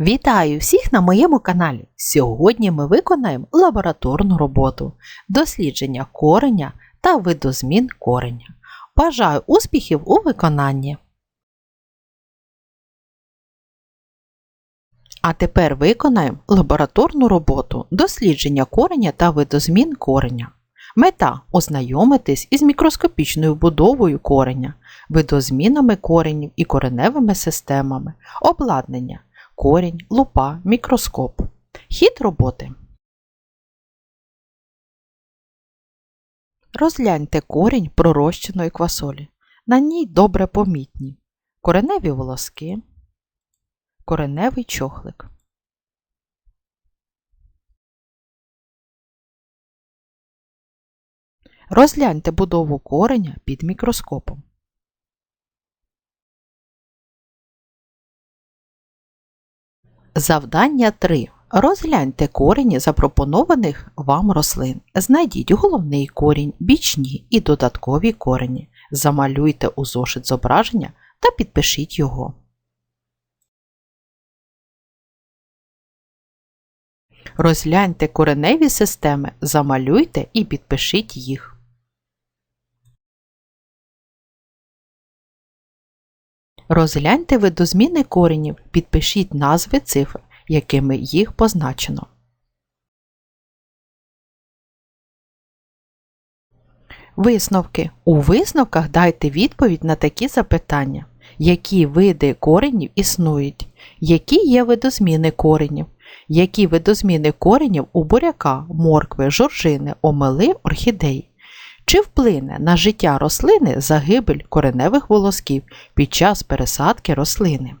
Вітаю всіх на моєму каналі. Сьогодні ми виконаємо лабораторну роботу дослідження кореня та видозмін кореня. Бажаю успіхів у виконанні. А тепер виконаємо лабораторну роботу дослідження кореня та видозмін кореня. Мета ознайомитись із мікроскопічною будовою кореня, видозмінами коренів і кореневими системами, обладнання, корінь, лупа, мікроскоп. Хід роботи. Розгляньте корінь пророщеної квасолі. На ній добре помітні кореневі волоски, кореневий чохлик. Розгляньте будову кореня під мікроскопом. Завдання 3. Розгляньте корені запропонованих вам рослин. Знайдіть головний корінь, бічні і додаткові корені. Замалюйте у зошит зображення та підпишіть його. Розгляньте кореневі системи, замалюйте і підпишіть їх. Розгляньте видозміни коренів, підпишіть назви цифр, якими їх позначено. Висновки. У висновках дайте відповідь на такі запитання. Які види коренів існують? Які є видозміни коренів? Які видозміни коренів у буряка, моркви, жоржини, омели, орхідеї? Чи вплине на життя рослини загибель кореневих волосків під час пересадки рослини?